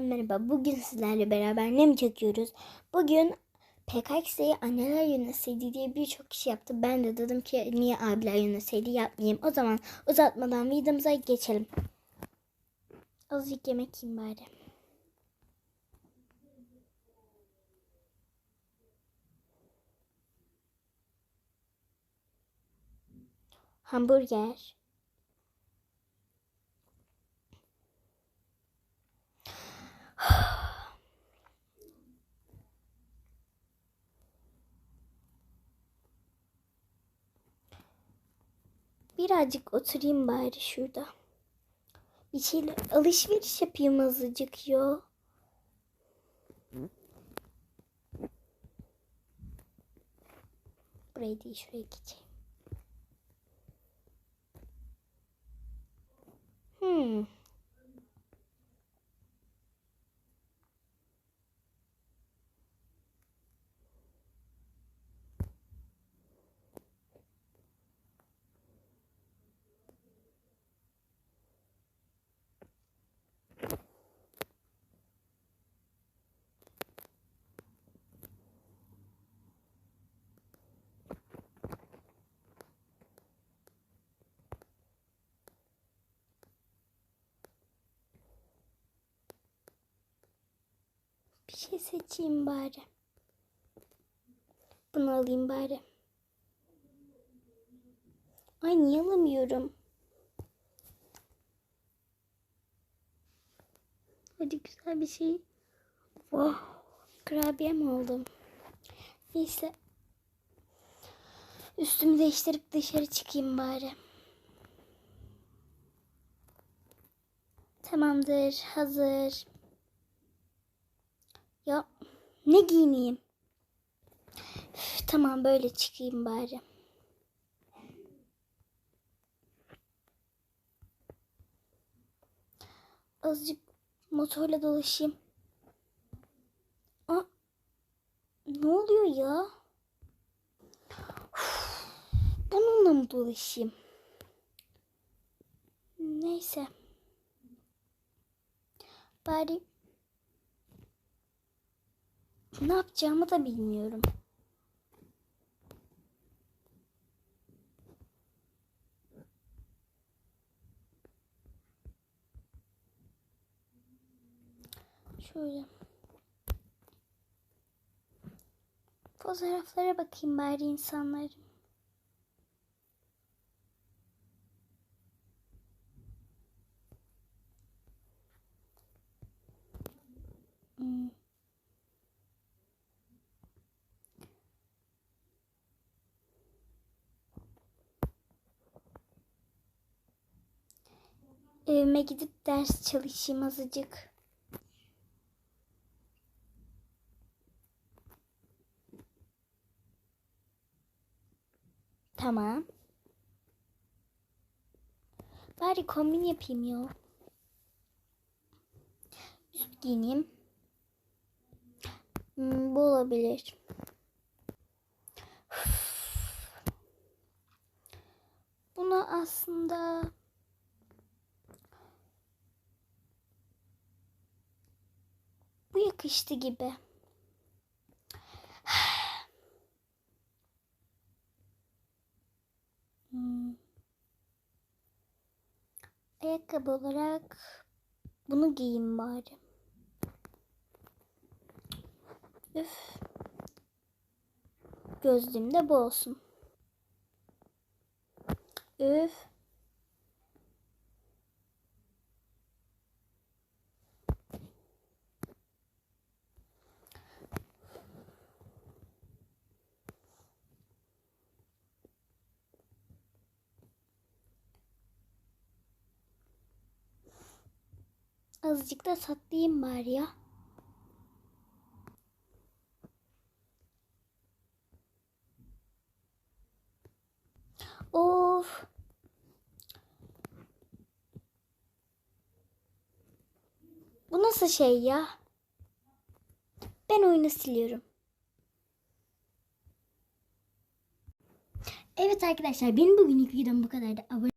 Merhaba, bugün sizlerle beraber ne mi çekiyoruz? Bugün PKX'yi anneler yönetseydi diye birçok kişi yaptı. Ben de dedim ki niye abiler yönetseydi yapmayayım. O zaman uzatmadan videomuza geçelim. Azıcık yemek yiyeyim bari. Hamburger. Birazcık oturayım bari şurada. Bir şeyler alışveriş yapayım azıcık ya. Burayı değil şuraya geçeyim. Hmm. Bir şey seçeyim bari. Bunu alayım bari. Ay niye alamıyorum? Hadi güzel bir şey. Oh, kurabiye mi aldım? Neyse. Üstümü değiştirip dışarı çıkayım bari. Tamamdır, hazır. Ya ne giyineyim? Üf, tamam böyle çıkayım bari. Azıcık motorla dolaşayım. Aa, ne oluyor ya? Bununla mı dolaşayım? Neyse. Bari ne yapacağımı da bilmiyorum. Şöyle. Fotoğraflara bakayım bari insanların. Hmm. Evime gidip ders çalışayım azıcık. Tamam. Bari kombin yapayım ya. Üst giyineyim. Hmm, bu olabilir. Buna aslında yakıştı gibi. Hmm. Ayakkabı olarak bunu giyeyim bari. Üf. Gözlüğüm de bu olsun. Üf. Azıcık da saklayayım bari ya. Of. Bu nasıl şey ya? Ben oyunu siliyorum. Evet arkadaşlar benim bugünlük videom bu kadardı. Abone